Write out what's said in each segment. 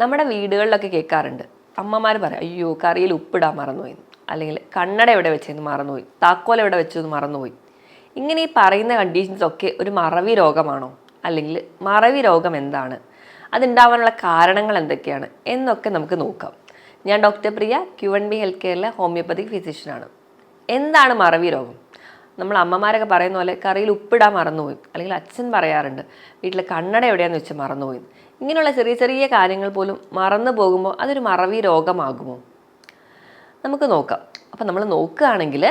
നമ്മുടെ വീടുകളിലൊക്കെ കേൾക്കാറുണ്ട്. അമ്മമാർ പറയും അയ്യോ കറിയിൽ ഉപ്പിടാൻ മറന്നുപോയി. അല്ലെങ്കിൽ കണ്ണട എവിടെ വെച്ചെന്ന് മറന്നുപോയി. താക്കോൽ എവിടെ വെച്ചെന്ന് മറന്നുപോയി. ഇങ്ങനെ ഈ പറയുന്ന കണ്ടീഷൻസ് ഒക്കെ ഒരു മറവി രോഗമാണോ? അല്ലെങ്കിൽ മറവി രോഗം എന്താണ്? അതുണ്ടാവാനുള്ള കാരണങ്ങൾ എന്തൊക്കെയാണ്? എന്നൊക്കെ നമുക്ക് നോക്കാം. ഞാൻ doctor Priya Q N B health കെയറിലെ homeopathic ഫിസിഷ്യനാണ്. എന്താണ് മറവി രോഗം? നമ്മൾ അമ്മമാരൊക്കെ പറയുന്ന പോലെ കറിയിൽ ഉപ്പിടാൻ മറന്നുപോയി. അല്ലെങ്കിൽ അച്ഛൻ പറയാറുണ്ട് വീട്ടിൽ കണ്ണട എവിടെയാന്ന് വെച്ച് മറന്നുപോയി. ഇങ്ങനെയുള്ള ചെറിയ ചെറിയ കാര്യങ്ങൾ പോലും മറന്നു പോകുമ്പോൾ അതൊരു മറവി രോഗമാകുമോ? നമുക്ക് നോക്കാം. അപ്പം നമ്മൾ നോക്കുകയാണെങ്കിൽ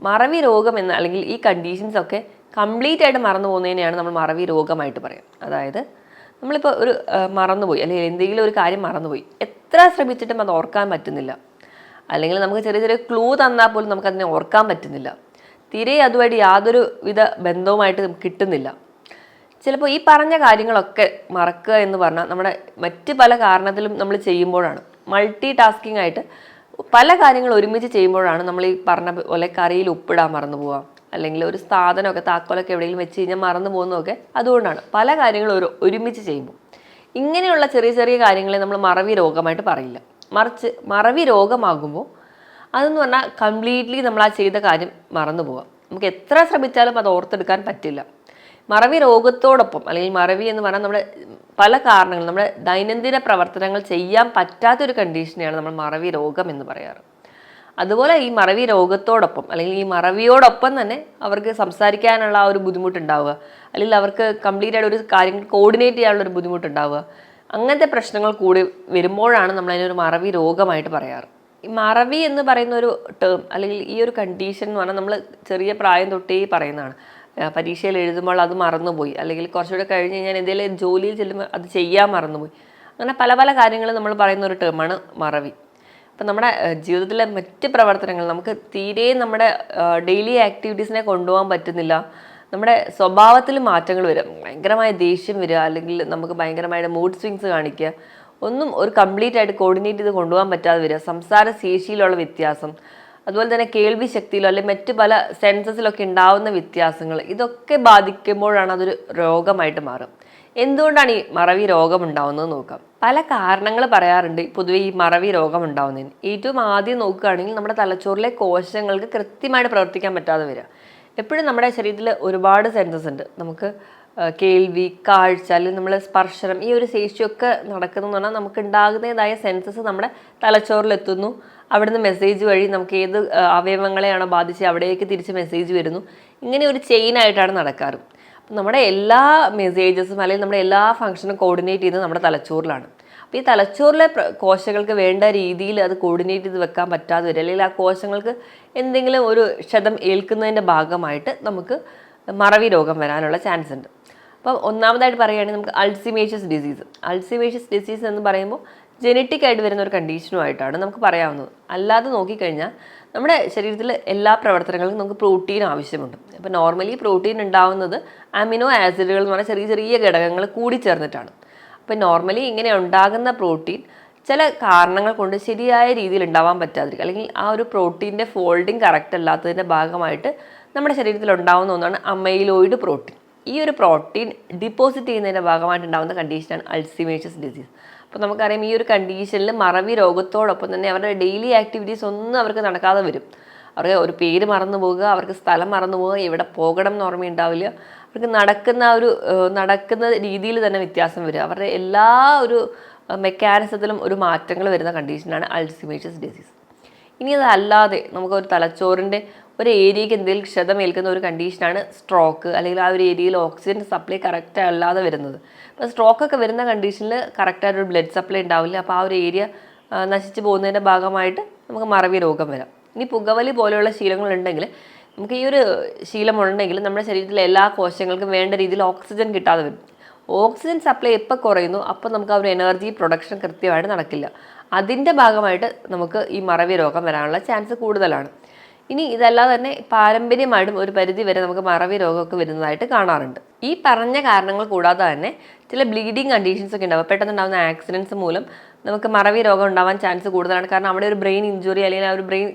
മറവി രോഗം എന്ന അല്ലെങ്കിൽ ഈ കണ്ടീഷൻസ് ഒക്കെ കംപ്ലീറ്റ് ആയിട്ട് മറന്നു പോകുന്നതിനെയാണ് നമ്മൾ മറവി രോഗമായിട്ട് പറയാം. അതായത് നമ്മളിപ്പോൾ ഒരു മറന്നുപോയി അല്ലെങ്കിൽ എന്തെങ്കിലും ഒരു കാര്യം മറന്നുപോയി. എത്ര ശ്രമിച്ചിട്ടും അത് ഓർക്കാൻ പറ്റുന്നില്ല. അല്ലെങ്കിൽ നമുക്ക് ചെറിയ ചെറിയ ക്ലൂ തന്നാൽ പോലും നമുക്കതിനെ ഓർക്കാൻ പറ്റുന്നില്ല. തീരെ അതുമായിട്ട് യാതൊരു വിധ ബന്ധവുമായിട്ട് നമുക്ക് കിട്ടുന്നില്ല. ചിലപ്പോൾ ഈ പറഞ്ഞ കാര്യങ്ങളൊക്കെ മറക്കുക എന്ന് പറഞ്ഞാൽ നമ്മുടെ മറ്റ് പല കാരണത്തിലും നമ്മൾ ചെയ്യുമ്പോഴാണ്. മൾട്ടി ടാസ്കിംഗ് ആയിട്ട് പല കാര്യങ്ങൾ ഒരുമിച്ച് ചെയ്യുമ്പോഴാണ് നമ്മൾ ഈ പറഞ്ഞ പോലെ കറിയിൽ ഉപ്പിടാൻ മറന്നു പോവാം അല്ലെങ്കിൽ ഒരു സാധനമൊക്കെ താക്കോലൊക്കെ എവിടെയെങ്കിലും വെച്ച് കഴിഞ്ഞാൽ മറന്നു പോകുന്നതൊക്കെ അതുകൊണ്ടാണ് പല കാര്യങ്ങളും ഒരു ഒരുമിച്ച് ചെയ്യുമ്പോൾ. ഇങ്ങനെയുള്ള ചെറിയ ചെറിയ കാര്യങ്ങളെ നമ്മൾ മറവി രോഗമായിട്ട് പറയില്ല. മറിച്ച് മറവി രോഗമാകുമ്പോൾ അതെന്ന് പറഞ്ഞാൽ കംപ്ലീറ്റ്ലി നമ്മൾ ആ ചെയ്ത കാര്യം മറന്നു പോവാം. നമുക്ക് എത്ര ശ്രമിച്ചാലും അത് ഓർത്തെടുക്കാൻ പറ്റില്ല. മറവി രോഗത്തോടൊപ്പം അല്ലെങ്കിൽ മറവി എന്ന് പറഞ്ഞാൽ നമ്മുടെ പല കാരണങ്ങൾ നമ്മുടെ ദൈനംദിന പ്രവർത്തനങ്ങൾ ചെയ്യാൻ പറ്റാത്തൊരു കണ്ടീഷനെയാണ് നമ്മൾ മറവി രോഗം എന്ന് പറയാറ്. അതുപോലെ ഈ മറവി രോഗത്തോടൊപ്പം അല്ലെങ്കിൽ ഈ മറവിയോടൊപ്പം തന്നെ അവർക്ക് സംസാരിക്കാനുള്ള ആ ഒരു ബുദ്ധിമുട്ടുണ്ടാവുക അല്ലെങ്കിൽ അവർക്ക് കംപ്ലീറ്റ് ആയിട്ട് ഒരു കാര്യങ്ങൾ കോർഡിനേറ്റ് ചെയ്യാനുള്ള ഒരു ബുദ്ധിമുട്ടുണ്ടാവുക അങ്ങനത്തെ പ്രശ്നങ്ങൾ കൂടി വരുമ്പോഴാണ് നമ്മൾ അതിനൊരു മറവി രോഗമായിട്ട് പറയാറ്. ഈ മറവി എന്ന് പറയുന്ന ഒരു ടേം അല്ലെങ്കിൽ ഈ ഒരു കണ്ടീഷൻ എന്ന് പറഞ്ഞാൽ നമ്മൾ ചെറിയ പ്രായം തൊട്ടേ പറയുന്നതാണ്. പരീക്ഷയിൽ എഴുതുമ്പോൾ അത് മറന്നുപോയി. അല്ലെങ്കിൽ കുറച്ചുകൂടെ കഴിഞ്ഞ് കഴിഞ്ഞാൽ എന്തെങ്കിലും ജോലിയിൽ ചെല്ലുമ്പോൾ അത് ചെയ്യാൻ മറന്നുപോയി. അങ്ങനെ പല പല കാര്യങ്ങൾ നമ്മൾ പറയുന്ന ഒരു ടേമാണ് മറവി. അപ്പം നമ്മുടെ ജീവിതത്തിലെ മറ്റ് പ്രവർത്തനങ്ങൾ നമുക്ക് തീരെ നമ്മുടെ ഡെയിലി ആക്ടിവിറ്റീസിനെ കൊണ്ടുപോകാൻ പറ്റുന്നില്ല. നമ്മുടെ സ്വഭാവത്തിൽ മാറ്റങ്ങൾ വരും. ഭയങ്കരമായ ദേഷ്യം വരിക അല്ലെങ്കിൽ നമുക്ക് ഭയങ്കരമായ മൂഡ് സ്വിങ്സ് കാണിക്കുക. ഒന്നും ഒരു കംപ്ലീറ്റ് ആയിട്ട് കോർഡിനേറ്റ് ചെയ്ത് കൊണ്ടുപോകാൻ പറ്റാതെ വരിക. സംസാര ശേഷിയിലുള്ള വ്യത്യാസം. അതുപോലെ തന്നെ കേൾവി ശക്തിയിലോ അല്ലെങ്കിൽ മറ്റ് പല സെൻസസിലൊക്കെ ഉണ്ടാവുന്ന വ്യത്യാസങ്ങൾ ഇതൊക്കെ ബാധിക്കുമ്പോഴാണ് അതൊരു രോഗമായിട്ട് മാറും എന്തുകൊണ്ടാണ് ഈ മറവി രോഗം ഉണ്ടാവുന്നത് നോക്കാം. പല കാരണങ്ങൾ പറയാറുണ്ട് പൊതുവേ ഈ മറവി രോഗം ഉണ്ടാവുന്നതിന്. ഏറ്റവും ആദ്യം നോക്കുകയാണെങ്കിൽ നമ്മുടെ തലച്ചോറിലെ കോശങ്ങൾക്ക് കൃത്യമായിട്ട് പ്രവർത്തിക്കാൻ പറ്റാതെ വരിക. എപ്പോഴും നമ്മുടെ ശരീരത്തിൽ ഒരുപാട് സെൻസസ് ഉണ്ട്. നമുക്ക് കേൾവി കാഴ്ച അല്ലെങ്കിൽ നമ്മൾ സ്പർശനം ഈ ഒരു ശേഷിയൊക്കെ നടക്കുന്നതെന്ന് പറഞ്ഞാൽ നമുക്ക് ഉണ്ടാകുന്നതായ സെൻസസ് നമ്മുടെ തലച്ചോറിലെത്തുന്നു അവിടുന്ന് മെസ്സേജ് വഴി നമുക്ക് ഏത് അവയവങ്ങളെയാണ് ബാധിച്ച് അവിടേക്ക് തിരിച്ച് മെസ്സേജ് വരുന്നു. ഇങ്ങനെ ഒരു ചെയിൻ ആയിട്ടാണ് നടക്കാറ്. നമ്മുടെ എല്ലാ മെസ്സേജസും അല്ലെങ്കിൽ നമ്മുടെ എല്ലാ ഫംഗ്ഷനും കോർഡിനേറ്റ് ചെയ്യുന്നത് നമ്മുടെ തലച്ചോറിലാണ്. അപ്പോൾ ഈ തലച്ചോറിലെ കോശങ്ങൾക്ക് വേണ്ട രീതിയിൽ അത് കോർഡിനേറ്റ് ചെയ്ത് വെക്കാൻ പറ്റാതെ വരും. അല്ലെങ്കിൽ ആ കോശങ്ങൾക്ക് എന്തെങ്കിലും ഒരു ക്ഷതം ഏൽക്കുന്നതിന്റെ ഭാഗമായിട്ട് നമുക്ക് മറവി രോഗം വരാനുള്ള ചാൻസ് ഉണ്ട്. അപ്പം ഒന്നാമതായിട്ട് പറയുകയാണെങ്കിൽ നമുക്ക് അൾസിമേഷ്യസ് ഡിസീസ്. അൾസിമേഷ്യസ് ഡിസീസ് എന്ന് പറയുമ്പോൾ ജനറ്റിക് ആയിട്ട് വരുന്ന ഒരു കണ്ടീഷനുമായിട്ടാണ് നമുക്ക് പറയാവുന്നത്. അല്ലാതെ നോക്കിക്കഴിഞ്ഞാൽ നമ്മുടെ ശരീരത്തിൽ എല്ലാ പ്രവർത്തനങ്ങൾക്കും നമുക്ക് പ്രോട്ടീൻ ആവശ്യമുണ്ട്. അപ്പോൾ നോർമലി പ്രോട്ടീൻ ഉണ്ടാവുന്നത് അമിനോ ആസിഡുകൾ എന്ന് പറഞ്ഞാൽ ചെറിയ ചെറിയ ഘടകങ്ങൾ കൂടി ചേർന്നിട്ടാണ് അപ്പോൾ നോർമലി ഇങ്ങനെ ഉണ്ടാകുന്ന പ്രോട്ടീൻ ചില കാരണങ്ങൾ കൊണ്ട് ശരിയായ രീതിയിൽ ഉണ്ടാവാൻ പറ്റാതിരിക്കും. അല്ലെങ്കിൽ ആ ഒരു പ്രോട്ടീന്റെ ഫോൾഡിങ് കറക്റ്റ് അല്ലാത്തതിന്റെ ഭാഗമായിട്ട് നമ്മുടെ ശരീരത്തിൽ ഉണ്ടാവുന്ന ഒന്നാണ് അമൈലോയിഡ് പ്രോട്ടീൻ. ഈ ഒരു പ്രോട്ടീൻ ഡിപ്പോസിറ്റ് ചെയ്യുന്നതിന്റെ ഭാഗമായിട്ടുണ്ടാകുന്ന കണ്ടീഷനാണ് അൾസിമേഷ്യസ് ഡിസീസ് അപ്പോൾ നമുക്കറിയാം ഈ ഒരു കണ്ടീഷനിൽ മറവി രോഗത്തോടൊപ്പം തന്നെ അവരുടെ ഡെയിലി ആക്ടിവിറ്റീസ് ഒന്നും അവർക്ക് നടക്കാതെ വരും. അവർക്ക് ഒരു പേര് മറന്നു പോവുക അവർക്ക് സ്ഥലം മറന്നു പോവുക എവിടെ പോകണം എന്ന് ഓർമ്മയുണ്ടാവില്ല അവർക്ക് നടക്കുന്ന ഒരു നടക്കുന്ന രീതിയിൽ തന്നെ വ്യത്യാസം വരും. അവരുടെ എല്ലാ ഒരു മെക്കാനിസത്തിലും ഒരു മാറ്റങ്ങൾ വരുന്ന കണ്ടീഷനാണ് അൾസിമേഷ്യസ് ഡിസീസ് ഇനി അതല്ലാതെ നമുക്ക് ഒരു തലച്ചോറിന്റെ ഒരു ഏരിയയ്ക്ക് എന്തെങ്കിലും ക്ഷതമേൽക്കുന്ന ഒരു കണ്ടീഷനാണ് സ്ട്രോക്ക് അല്ലെങ്കിൽ ആ ഒരു ഏരിയയിൽ ഓക്സിജൻ സപ്ലൈ കറക്റ്റ് അല്ലാതെ വരുന്നത്. അപ്പോൾ സ്ട്രോക്ക് ഒക്കെ വരുന്ന കണ്ടീഷനിൽ കറക്റ്റായിട്ട് ഒരു ബ്ലഡ് സപ്ലൈ ഉണ്ടാവില്ല. അപ്പോൾ ആ ഒരു ഏരിയ നശിച്ചു പോകുന്നതിന്റെ ഭാഗമായിട്ട് നമുക്ക് മറവി രോഗം വരാം. ഇനി പുകവലി പോലെയുള്ള ശീലങ്ങളുണ്ടെങ്കിൽ നമുക്ക് ഈ ഒരു ശീലമുണ്ടെങ്കിൽ നമ്മുടെ ശരീരത്തിലെ എല്ലാ കോശങ്ങൾക്കും വേണ്ട രീതിയിൽ ഓക്സിജൻ കിട്ടാതെ വരും. ഓക്സിജൻ സപ്ലൈ എപ്പോൾ കുറയുന്നു അപ്പോൾ നമുക്ക് ആ ഒരു എനർജി പ്രൊഡക്ഷൻ കൃത്യമായിട്ട് നടക്കില്ല. അതിന്റെ ഭാഗമായിട്ട് നമുക്ക് ഈ മറവി രോഗം വരാനുള്ള ചാൻസ് കൂടുതലാണ്. ഇനി ഇതല്ലാതെ തന്നെ പാരമ്പര്യമായിട്ടും ഒരു പരിധി വരെ നമുക്ക് മറവി രോഗമൊക്കെ വരുന്നതായിട്ട് കാണാറുണ്ട്. ഈ പറഞ്ഞ കാരണങ്ങൾ കൂടാതെ തന്നെ ചില ബ്ലീഡിങ് കണ്ടീഷൻസ് ഒക്കെ ഉണ്ടാവും. പെട്ടെന്ന് ഉണ്ടാകുന്ന ആക്സിഡൻസ് മൂലം നമുക്ക് മറവി രോഗം ഉണ്ടാവാൻ ചാൻസ് കൂടുതലാണ്. കാരണം അവിടെ ഒരു ബ്രെയിൻ ഇഞ്ചുറി അല്ലെങ്കിൽ ആ ഒരു ബ്രെയിൻ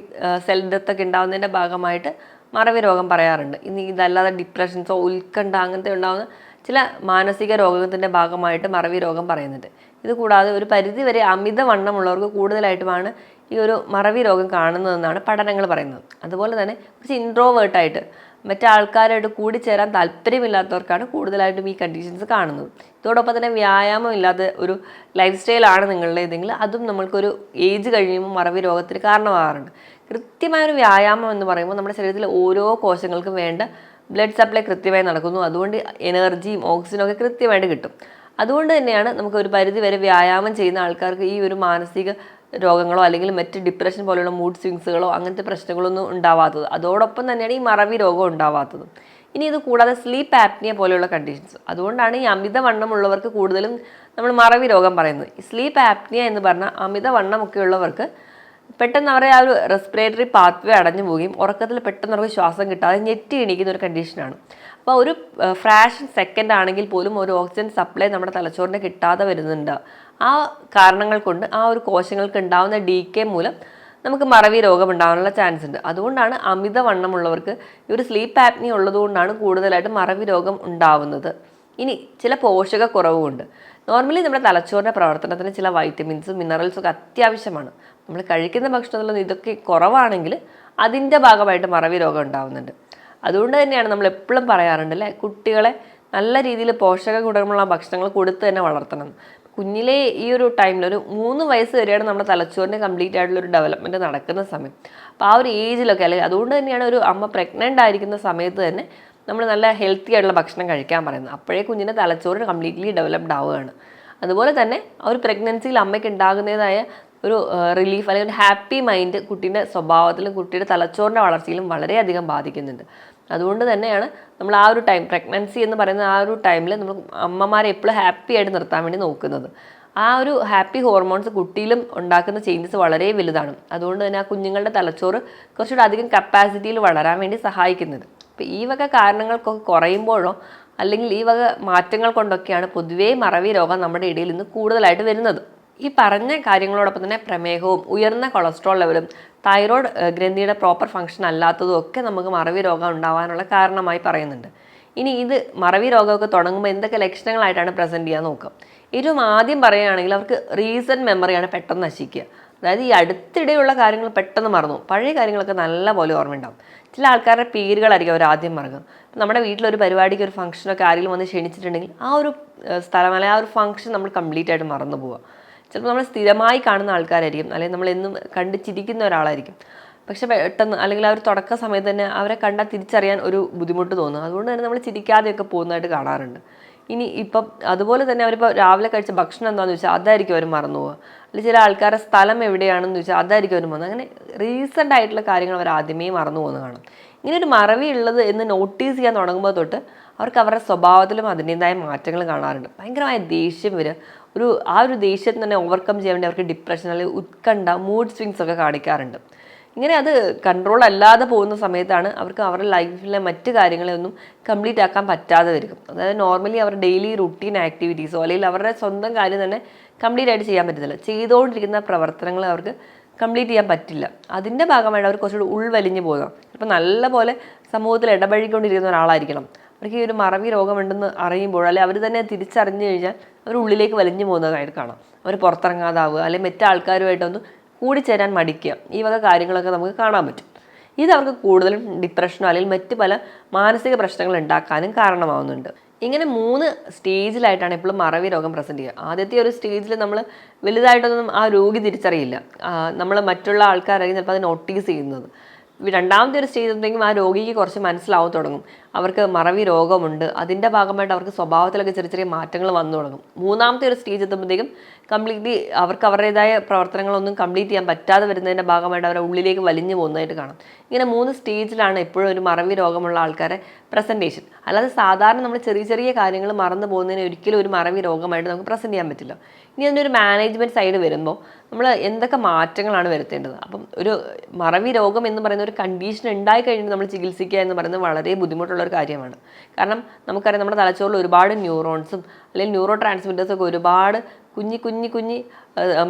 സെൽ ഡെത്ത് ഒക്കെ ഉണ്ടാകുന്നതിന്റെ ഭാഗമായിട്ട് മറവി രോഗം പറയാറുണ്ട്. ഇനി ഇതല്ലാതെ ഡിപ്രഷൻസോ ഉത്കണ്ഠ അങ്ങനത്തെ ഉണ്ടാകുന്ന ചില മാനസിക രോഗത്തിന്റെ ഭാഗമായിട്ട് മറവി രോഗം പറയുന്നുണ്ട് ഇത് കൂടാതെ ഒരു പരിധിവരെ അമിതവണ്ണമുള്ളവർക്ക് കൂടുതലായിട്ടുമാണ് ഈ ഒരു മറവി രോഗം കാണുന്നതെന്നാണ് പഠനങ്ങൾ പറയുന്നത്. അതുപോലെ തന്നെ കുറച്ച് ഇൻട്രോവേർട്ടായിട്ട് മറ്റാൾക്കാരായിട്ട് കൂടി കൂടിച്ചേരാൻ താല്പര്യമില്ലാത്തവർക്കാണ് കൂടുതലായിട്ടും ഈ കണ്ടീഷൻസ് കാണുന്നത്. ഇതോടൊപ്പം തന്നെ വ്യായാമം ഒരു ലൈഫ് സ്റ്റൈലാണ് നിങ്ങളുടേതെങ്കിൽ അതും നമ്മൾക്കൊരു ഏജ് കഴിയുമ്പോൾ മറവി രോഗത്തിന് കാരണമാകാറുണ്ട്. കൃത്യമായൊരു വ്യായാമം എന്ന് പറയുമ്പോൾ നമ്മുടെ ശരീരത്തിലെ ഓരോ കോശങ്ങൾക്കും വേണ്ട ബ്ലഡ് സപ്ലൈ കൃത്യമായി നടക്കുന്നു. അതുകൊണ്ട് എനർജിയും ഓക്സിജനും ഒക്കെ കൃത്യമായിട്ട് കിട്ടും. അതുകൊണ്ട് തന്നെയാണ് നമുക്ക് ഒരു പരിധി വരെ വ്യായാമം ചെയ്യുന്ന ആൾക്കാർക്ക് ഈ ഒരു മാനസിക രോഗങ്ങളോ അല്ലെങ്കിൽ മറ്റ് ഡിപ്രഷൻ പോലെയുള്ള മൂഡ് സ്വിങ്സുകളോ അങ്ങനത്തെ പ്രശ്നങ്ങളൊന്നും ഉണ്ടാവാത്തത്. അതോടൊപ്പം തന്നെയാണ് ഈ മറവി രോഗം ഉണ്ടാവാത്തത്. ഇനി ഇത് കൂടാതെ സ്ലീപ്പ് ആപ്നിയ പോലെയുള്ള കണ്ടീഷൻസ് അതുകൊണ്ടാണ് ഈ അമിതവണ്ണമുള്ളവർക്ക് കൂടുതലും നമ്മൾ മറവി രോഗം പറയുന്നത്. ഈ സ്ലീപ്പ് ആപ്നിയ എന്ന് പറഞ്ഞാൽ അമിതവണ്ണമൊക്കെ ഉള്ളവർക്ക് പെട്ടെന്ന് അവരെ ആ ഒരു റെസ്പിറേറ്ററി പാത്വേ അടഞ്ഞു പോവുകയും ഉറക്കത്തിൽ പെട്ടെന്ന് അവർക്ക് ശ്വാസം കിട്ടാതെ ഞെറ്റി എണീക്കുന്ന ഒരു കണ്ടീഷനാണ് അപ്പോൾ ഒരു ഫ്രാഷൻ സെക്കൻഡ് ആണെങ്കിൽ പോലും ഒരു ഓക്സിജൻ സപ്ലൈ നമ്മുടെ തലച്ചോറിന് കിട്ടാതെ വരുന്നുണ്ട്. ആ കാരണങ്ങൾ കൊണ്ട് ആ ഒരു കോശങ്ങൾക്ക് ഉണ്ടാവുന്ന ഡി കെ മൂലം നമുക്ക് മറവി രോഗം ഉണ്ടാകാനുള്ള ചാൻസ് ഉണ്ട്. അതുകൊണ്ടാണ് അമിതവണ്ണമുള്ളവർക്ക് ഈ ഒരു സ്ലീപ്പ് ആപ്നി ഉള്ളതുകൊണ്ടാണ് കൂടുതലായിട്ട് മറവി രോഗം ഉണ്ടാവുന്നത്. ഇനി ചില പോഷകക്കുറവുമുണ്ട്. നോർമലി നമ്മുടെ തലച്ചോറിന്റെ പ്രവർത്തനത്തിന് ചില വൈറ്റമിൻസും മിനറൽസും ഒക്കെ അത്യാവശ്യമാണ്. നമ്മൾ കഴിക്കുന്ന ഭക്ഷണത്തിൽ ഇതൊക്കെ കുറവാണെങ്കിൽ അതിന്റെ ഭാഗമായിട്ട് മറവി രോഗം ഉണ്ടാവുന്നുണ്ട്. അതുകൊണ്ട് തന്നെയാണ് നമ്മൾ എപ്പോഴും പറയാറുണ്ട് അല്ലേ? കുട്ടികളെ നല്ല രീതിയിൽ പോഷക ഗുണമുള്ള ഭക്ഷണങ്ങൾ കൊടുത്ത് തന്നെ വളർത്തണം. കുഞ്ഞിലെ ഈ ഒരു ടൈമിൽ ഒരു മൂന്ന് വയസ്സ് വരെയാണ് നമ്മുടെ തലച്ചോറിന്റെ കംപ്ലീറ്റ് ആയിട്ടുള്ള ഒരു ഡെവലപ്മെന്റ് നടക്കുന്ന സമയം. അപ്പോൾ ആ ഒരു ഏജിലൊക്കെ അല്ലെങ്കിൽ അതുകൊണ്ട് തന്നെയാണ് ഒരു അമ്മ പ്രഗ്നന്റ് ആയിരിക്കുന്ന സമയത്ത് തന്നെ നമ്മൾ നല്ല ഹെൽത്തി ആയിട്ടുള്ള ഭക്ഷണം കഴിക്കാൻ പറയുന്നത്. അപ്പോഴേ കുഞ്ഞിന്റെ തലച്ചോറ് കംപ്ലീറ്റ്ലി ഡെവലപ്ഡ് ആവുകയാണ്. അതുപോലെ തന്നെ ആ ഒരു പ്രഗ്നൻസിയിൽ അമ്മയ്ക്ക് ഉണ്ടാകുന്നതായ ഒരു റിലീഫ് അല്ലെങ്കിൽ ഒരു ഹാപ്പി മൈൻഡ് കുട്ടീന്റെ സ്വഭാവത്തിലും കുട്ടിയുടെ തലച്ചോറിന്റെ വളർച്ചയിലും വളരെയധികം ബാധിക്കുന്നുണ്ട്. അതുകൊണ്ട് തന്നെയാണ് നമ്മൾ ആ ഒരു ടൈം പ്രഗ്നൻസി എന്ന് പറയുന്ന ആ ഒരു ടൈമിൽ നമ്മൾ അമ്മമാരെ എപ്പോഴും ഹാപ്പി ആയിട്ട് നിർത്താൻ വേണ്ടി നോക്കുന്നത്. ആ ഒരു ഹാപ്പി ഹോർമോൺസ് കുട്ടിയിലും ഉണ്ടാക്കുന്ന ചേഞ്ചസ് വളരെ വലുതാണ്. അതുകൊണ്ട് തന്നെ ആ കുഞ്ഞുങ്ങളുടെ തലച്ചോറ് കുറച്ചുകൂടെ അധികം കപ്പാസിറ്റിയിൽ വളരാൻ വേണ്ടി സഹായിക്കുന്നത്. അപ്പോൾ ഈ വക കാരണങ്ങൾക്കൊക്കെ കുറയുമ്പോഴോ അല്ലെങ്കിൽ ഈ വക മാറ്റങ്ങൾ കൊണ്ടൊക്കെയാണ് പൊതുവേ മറവി രോഗം നമ്മുടെ ഇടയിൽ നിന്ന് കൂടുതലായിട്ട് വരുന്നത്. ഈ പറഞ്ഞ കാര്യങ്ങളോടൊപ്പം തന്നെ പ്രമേഹവും ഉയർന്ന കൊളസ്ട്രോൾ ലെവലും തൈറോയ്ഡ് ഗ്രന്ഥിയുടെ പ്രോപ്പർ ഫംഗ്ഷൻ അല്ലാത്തതും ഒക്കെ നമുക്ക് മറവി രോഗം ഉണ്ടാവാനുള്ള കാരണമായി പറയുന്നുണ്ട്. ഇനി ഇത് മറവി രോഗമൊക്കെ തുടങ്ങുമ്പോൾ എന്തൊക്കെ ലക്ഷണങ്ങളായിട്ടാണ് പ്രസന്റ് ചെയ്യാൻ നോക്കുക? ഏറ്റവും ആദ്യം പറയുകയാണെങ്കിൽ അവർക്ക് റീസെന്റ് മെമ്മറിയാണ് പെട്ടെന്ന് നശിക്കുക. അതായത് ഈ അടുത്തിടെയുള്ള കാര്യങ്ങൾ പെട്ടെന്ന് മറന്നു. പഴയ കാര്യങ്ങളൊക്കെ നല്ല പോലെ ഓർമ്മയുണ്ടാവും ചില ആൾക്കാരുടെ പേരുകളായിരിക്കും അവർ ആദ്യം മറക്കുക. ഇപ്പം നമ്മുടെ വീട്ടിലൊരു പരിപാടിക്ക് ഒരു ഫംഗ്ഷനൊക്കെ ആരെങ്കിലും വന്ന് ക്ഷണിച്ചിട്ടുണ്ടെങ്കിൽ ആ ഒരു സ്ഥലം അല്ലെങ്കിൽ ആ ഒരു ഫംഗ്ഷൻ നമ്മൾ കംപ്ലീറ്റ് ആയിട്ട് മറന്നു പോവുക. ചിലപ്പോൾ നമ്മൾ സ്ഥിരമായി കാണുന്ന ആൾക്കാരായിരിക്കും. അല്ലെങ്കിൽ നമ്മൾ എന്നും കണ്ട് ചിരിക്കുന്ന ഒരാളായിരിക്കും. പക്ഷെ പെട്ടെന്ന് അല്ലെങ്കിൽ അവർ തുടക്ക സമയത്ത് തന്നെ അവരെ കണ്ടാൽ തിരിച്ചറിയാൻ ഒരു ബുദ്ധിമുട്ട് തോന്നും. അതുകൊണ്ട് തന്നെ നമ്മൾ ചിരിക്കാതെയൊക്കെ പോകുന്നതായിട്ട് കാണാറുണ്ട്. ഇനി ഇപ്പം അതുപോലെ തന്നെ അവരിപ്പോൾ രാവിലെ കഴിച്ച ഭക്ഷണം എന്താണെന്ന് ചോദിച്ചാൽ അതായിരിക്കും അവർ മറന്നു പോകുക അല്ലെങ്കിൽ ചില ആൾക്കാരുടെ സ്ഥലം എവിടെയാണെന്ന് ചോദിച്ചാൽ അതായിരിക്കും അവർ മറന്നു അങ്ങനെ റീസെന്റ് ആയിട്ടുള്ള കാര്യങ്ങൾ അവർ ആദ്യമേ മറന്നു പോകുന്ന കാണും. ഇങ്ങനെ ഒരു മറവി ഉള്ളത് എന്ന് നോട്ടീസ് ചെയ്യാൻ തുടങ്ങുമ്പോൾ തൊട്ട് അവർക്ക് അവരുടെ സ്വഭാവത്തിലും അതിന്റെതായ മാറ്റങ്ങൾ കാണാറുണ്ട്. ഭയങ്കരമായ ദേഷ്യം വരിക. ഒരു ആ ഒരു ദേഷ്യത്തിന് തന്നെ ഓവർകം ചെയ്യാൻ വേണ്ടി അവർക്ക് ഡിപ്രഷൻ അല്ലെങ്കിൽ ഉത്കണ്ഠ മൂഡ് സ്വിങ്സ് ഒക്കെ കാണിക്കാറുണ്ട്. ഇങ്ങനെ അത് കൺട്രോൾ അല്ലാതെ പോകുന്ന സമയത്താണ് അവർക്ക് അവരുടെ ലൈഫിലെ മറ്റ് കാര്യങ്ങളെ ഒന്നും കംപ്ലീറ്റ് ആക്കാൻ പറ്റാതെ വരും അതായത് നോർമലി അവർ ഡെയിലി റുട്ടീൻ ആക്ടിവിറ്റീസോ അല്ലെങ്കിൽ അവരുടെ സ്വന്തം കാര്യം തന്നെ കംപ്ലീറ്റ് ആയിട്ട് ചെയ്യാൻ പറ്റത്തില്ല. ചെയ്തുകൊണ്ടിരിക്കുന്ന പ്രവർത്തനങ്ങൾ അവർക്ക് കംപ്ലീറ്റ് ചെയ്യാൻ പറ്റില്ല. അതിന്റെ ഭാഗമായിട്ട് അവർ കുറച്ചുകൂടി ഉൾവലിഞ്ഞു പോകുക ഇപ്പം നല്ലപോലെ സമൂഹത്തിൽ ഇടപഴകിക്കൊണ്ടിരിക്കുന്ന ഒരാളായിരിക്കണം. അവർക്ക് ഈ ഒരു മറവി രോഗമുണ്ടെന്ന് അറിയുമ്പോൾ അല്ലെങ്കിൽ അവർ തന്നെ തിരിച്ചറിഞ്ഞു കഴിഞ്ഞാൽ അവർ ഉള്ളിലേക്ക് വലിഞ്ഞു പോകുന്നതായിട്ട് കാണാം. അവർ പുറത്തിറങ്ങാതാവുക അല്ലെങ്കിൽ മറ്റു ആൾക്കാരുമായിട്ടൊന്ന് കൂടിച്ചേരാൻ മടിക്കുക ഈ വക കാര്യങ്ങളൊക്കെ നമുക്ക് കാണാൻ പറ്റും. ഇത് അവർക്ക് കൂടുതലും ഡിപ്രഷനോ അല്ലെങ്കിൽ മറ്റ് പല മാനസിക പ്രശ്നങ്ങൾ ഉണ്ടാക്കാനും കാരണമാവുന്നുണ്ട്. ഇങ്ങനെ മൂന്ന് സ്റ്റേജിലായിട്ടാണ് എപ്പോഴും മറവി രോഗം പ്രസന്റ് ചെയ്യുക. ആദ്യത്തെ ഒരു സ്റ്റേജിൽ നമ്മൾ വലുതായിട്ടൊന്നും ആ രോഗി തിരിച്ചറിയില്ല. നമ്മൾ മറ്റുള്ള ആൾക്കാരായിരിക്കും ചിലപ്പോൾ അത് നോട്ടീസ് ചെയ്യുന്നത്. രണ്ടാമത്തെ ഒരു സ്റ്റേജ് ഉണ്ടെങ്കിൽ ആ രോഗിക്ക് കുറച്ച് മനസ്സിലാവും തുടങ്ങും. അവർക്ക് മറവി രോഗമുണ്ട്. അതിന്റെ ഭാഗമായിട്ട് അവർക്ക് സ്വഭാവത്തിലൊക്കെ ചെറിയ ചെറിയ മാറ്റങ്ങൾ വന്നു തുടങ്ങും. മൂന്നാമത്തെ ഒരു സ്റ്റേജ് എത്തുമ്പോഴത്തേക്കും കംപ്ലീറ്റ്ലി അവർക്ക് അവരുടേതായ പ്രവർത്തനങ്ങളൊന്നും കംപ്ലീറ്റ് ചെയ്യാൻ പറ്റാതെ വരുന്നതിന്റെ ഭാഗമായിട്ട് അവരെ ഉള്ളിലേക്ക് വലിഞ്ഞു പോകുന്നതായിട്ട് കാണാം. ഇങ്ങനെ മൂന്ന് സ്റ്റേജിലാണ് എപ്പോഴും ഒരു മറവി രോഗമുള്ള ആൾക്കാരെ പ്രസന്റേഷൻ അല്ലാതെ സാധാരണ നമ്മൾ ചെറിയ ചെറിയ കാര്യങ്ങൾ മറന്നു പോകുന്നതിന് ഒരിക്കലും ഒരു മറവി രോഗമായിട്ട് നമുക്ക് പ്രസന്റ് ചെയ്യാൻ പറ്റില്ല. ഇനി അതിന്റെ ഒരു മാനേജ്മെന്റ് സൈഡ് വരുമ്പോൾ നമ്മൾ എന്തൊക്കെ മാറ്റങ്ങളാണ് വരുത്തേണ്ടത്? അപ്പം ഒരു മറവി രോഗം എന്ന് പറയുന്ന ഒരു കണ്ടീഷൻ ഉണ്ടായി കഴിഞ്ഞിട്ട് നമ്മൾ ചികിത്സിക്കുക എന്ന് പറയുന്നത് വളരെ ബുദ്ധിമുട്ടുള്ള ഒരു കാര്യമാണ്. കാരണം നമുക്കറിയാം നമ്മുടെ തലച്ചോറിൽ ഒരുപാട് ന്യൂറോൺസും അല്ലെങ്കിൽ ന്യൂറോ ട്രാൻസ്മിറ്റേഴ്സും ഒക്കെ ഒരുപാട് കുഞ്ഞി കുഞ്ഞി കുഞ്ഞി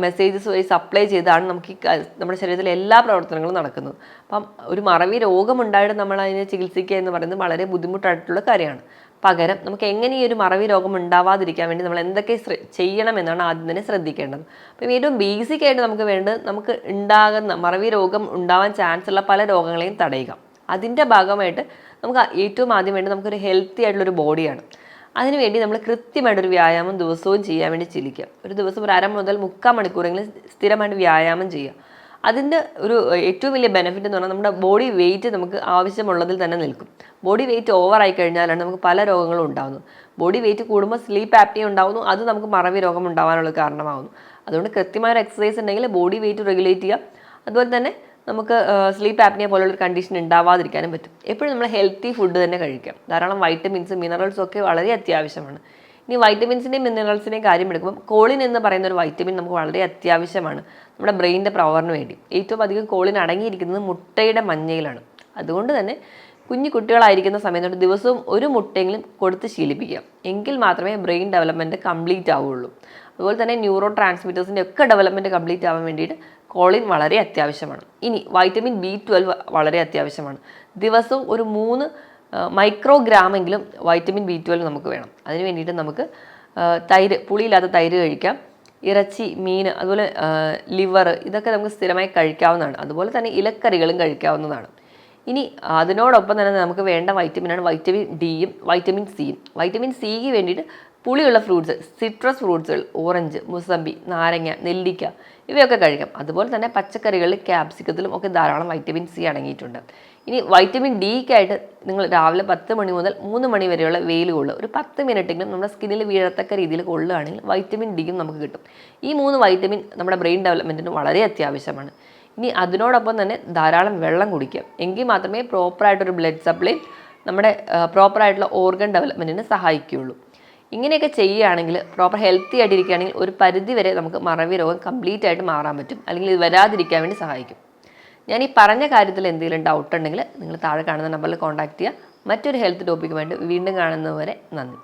മെസ്സേജസ് വഴി സപ്ലൈ ചെയ്താണ് നമുക്ക് ഈ നമ്മുടെ ശരീരത്തിലെ എല്ലാ പ്രവർത്തനങ്ങളും നടക്കുന്നത്. അപ്പം ഒരു മറവി രോഗമുണ്ടായിട്ട് നമ്മൾ അതിനെ ചികിത്സിക്കുക എന്ന് പറയുന്നത് വളരെ ബുദ്ധിമുട്ടായിട്ടുള്ള കാര്യമാണ്. പകരം നമുക്ക് എങ്ങനെ ഈ ഒരു മറവി രോഗം ഉണ്ടാവാതിരിക്കാൻ വേണ്ടി നമ്മൾ എന്തൊക്കെ ചെയ്യണമെന്നാണ് ആദ്യം തന്നെ ശ്രദ്ധിക്കേണ്ടത്. അപ്പം ഏറ്റവും ബേസിക് ആയിട്ട് നമുക്ക് വേണ്ടത് നമുക്ക് ഉണ്ടാകുന്ന മറവി രോഗം ഉണ്ടാവാൻ ചാൻസ് ഉള്ള പല രോഗങ്ങളെയും തടയുക. അതിന്റെ ഭാഗമായിട്ട് നമുക്ക് ഏറ്റവും ആദ്യം വേണ്ടത് നമുക്കൊരു ഹെൽത്തി ആയിട്ടുള്ളൊരു ബോഡിയാണ് അതിനുവേണ്ടി നമ്മൾ കൃത്യമായിട്ടൊരു വ്യായാമം ദിവസവും ചെയ്യാൻ വേണ്ടി ചിലിക്കുക ഒരു ദിവസം ഒരു അര മുതൽ മുക്കാൽ മണിക്കൂറെങ്കിലും സ്ഥിരമായിട്ട് വ്യായാമം ചെയ്യുക. അതിന്റെ ഒരു ഏറ്റവും വലിയ ബെനിഫിറ്റ് എന്ന് പറഞ്ഞാൽ നമ്മുടെ ബോഡി വെയിറ്റ് നമുക്ക് ആവശ്യമുള്ളതിൽ തന്നെ നിൽക്കും. ബോഡി വെയിറ്റ് ഓവറായി കഴിഞ്ഞാലാണ് നമുക്ക് പല രോഗങ്ങളും ഉണ്ടാകുന്നത് ബോഡി വെയിറ്റ് കൂടുമ്പോൾ സ്ലീപ്പ് ആപ്നിയ ഉണ്ടാകുന്നു അത് നമുക്ക് മറവി രോഗം ഉണ്ടാകാനുള്ള കാരണമാകുന്നു അതുകൊണ്ട് കൃത്യമായ ഒരു എക്സസൈസ് ഉണ്ടെങ്കിൽ ബോഡി വെയിറ്റ് റെഗുലേറ്റ് ചെയ്യുക. അതുപോലെ തന്നെ നമുക്ക് സ്ലീപ്പ് ആപ്നിയ പോലുള്ള കണ്ടീഷൻ ഉണ്ടാവാതിരിക്കാനും പറ്റും. എപ്പോഴും നമ്മൾ ഹെൽത്തി ഫുഡ് തന്നെ കഴിക്കാം. ധാരാളം വൈറ്റമിൻസ് മിനറൽസും ഒക്കെ വളരെ അത്യാവശ്യമാണ്. ഇനി വൈറ്റമിൻസിന്റെയും മിനറൽസിന്റെയും കാര്യം എടുക്കുമ്പോൾ കോളിൻ എന്ന് പറയുന്ന ഒരു വൈറ്റമിൻ നമുക്ക് വളരെ അത്യാവശ്യമാണ് നമ്മുടെ ബ്രെയിനിന്റെ പവറിന് വേണ്ടി. ഏറ്റവും അധികം കോളിൻ അടങ്ങിയിരിക്കുന്നത് മുട്ടയുടെ മഞ്ഞയിലാണ്. അതുകൊണ്ട് തന്നെ കുഞ്ഞു കുട്ടികളായിരിക്കുന്ന സമയത്തോട്ട് ദിവസവും ഒരു മുട്ടയെങ്കിലും കൊടുത്ത് ശീലിപ്പിക്കുക. എങ്കിൽ മാത്രമേ ബ്രെയിൻ ഡെവലപ്മെന്റ് കംപ്ലീറ്റ് ആവുകയുള്ളൂ. അതുപോലെ തന്നെ ന്യൂറോ ട്രാൻസ്മിറ്റേഴ്സിന്റെ ഒക്കെ ഡെവലപ്മെന്റ് കംപ്ലീറ്റ് ആവാൻ വേണ്ടിയിട്ട് കോളിൻ വളരെ അത്യാവശ്യമാണ്. ഇനി വൈറ്റമിൻ ബി ട്വൽവ് വളരെ അത്യാവശ്യമാണ്. ദിവസവും ഒരു മൂന്ന് മൈക്രോഗ്രാമെങ്കിലും വൈറ്റമിൻ ബി ട്വൽവ് നമുക്ക് വേണം. അതിന് വേണ്ടിയിട്ട് നമുക്ക് തൈര് പുളിയില്ലാത്ത തൈര് കഴിക്കാം. ഇറച്ചി മീൻ അതുപോലെ ലിവർ ഇതൊക്കെ നമുക്ക് സ്ഥിരമായി കഴിക്കാവുന്നതാണ്. അതുപോലെ തന്നെ ഇലക്കറികളും കഴിക്കാവുന്നതാണ്. ഇനി അതിനോടൊപ്പം തന്നെ നമുക്ക് വേണ്ട വൈറ്റമിനാണ് വൈറ്റമിൻ ഡിയും വൈറ്റമിൻ സിയും വൈറ്റമിൻ സിക്ക് വേണ്ടിയിട്ട് പുളിയുള്ള ഫ്രൂട്ട്സ് സിട്രസ് ഫ്രൂട്ട്സുകൾ ഓറഞ്ച് മുസമ്പി നാരങ്ങ നെല്ലിക്ക ഇവയൊക്കെ കഴിക്കാം. അതുപോലെ തന്നെ പച്ചക്കറികളിൽ ക്യാപ്സിക്കത്തിലും ഒക്കെ ധാരാളം വൈറ്റമിൻ സി അടങ്ങിയിട്ടുണ്ട്. ഇനി വൈറ്റമിൻ ഡിക്കായിട്ട് നിങ്ങൾ രാവിലെ പത്ത് മണി മുതൽ മൂന്ന് മണി വരെയുള്ള വെയിൽ കൊള്ളുക. ഒരു പത്ത് മിനിറ്റെങ്കിലും നമ്മുടെ സ്കിന്നിൽ വീഴത്തക്ക രീതിയിൽ കൊള്ളുകയാണെങ്കിൽ വൈറ്റമിൻ ഡിയും നമുക്ക് കിട്ടും. ഈ മൂന്ന് വൈറ്റമിൻ നമ്മുടെ ബ്രെയിൻ ഡെവലപ്മെന്റിന് വളരെ അത്യാവശ്യമാണ്. ഇനി അതിനോടൊപ്പം തന്നെ ധാരാളം വെള്ളം കുടിക്കുക. എങ്കിൽ മാത്രമേ പ്രോപ്പറായിട്ടൊരു ബ്ലഡ് സപ്ലൈ നമ്മുടെ പ്രോപ്പറായിട്ടുള്ള ഓർഗൻ ഡെവലപ്മെന്റിന് സഹായിക്കുകയുള്ളൂ. ഇങ്ങനെയൊക്കെ ചെയ്യുകയാണെങ്കിൽ പ്രോപ്പർ ഹെൽത്തി ആയിട്ടിരിക്കുകയാണെങ്കിൽ ഒരു പരിധി വരെ നമുക്ക് മറവി രോഗം കംപ്ലീറ്റ് ആയിട്ട് മാറാൻ പറ്റും. അല്ലെങ്കിൽ ഇത് വരാതിരിക്കാൻ വേണ്ടി സഹായിക്കും. ഞാൻ ഈ പറഞ്ഞ കാര്യത്തിൽ എന്തെങ്കിലും ഡൗട്ട് ഉണ്ടെങ്കിൽ നിങ്ങൾ താഴെ കാണുന്ന നമ്പറിൽ കോൺടാക്ട് ചെയ്യുക. മറ്റൊരു ഹെൽത്ത് ടോപ്പിക്കുമായിട്ട് വീണ്ടും കാണുന്നതുവരെ നന്ദി.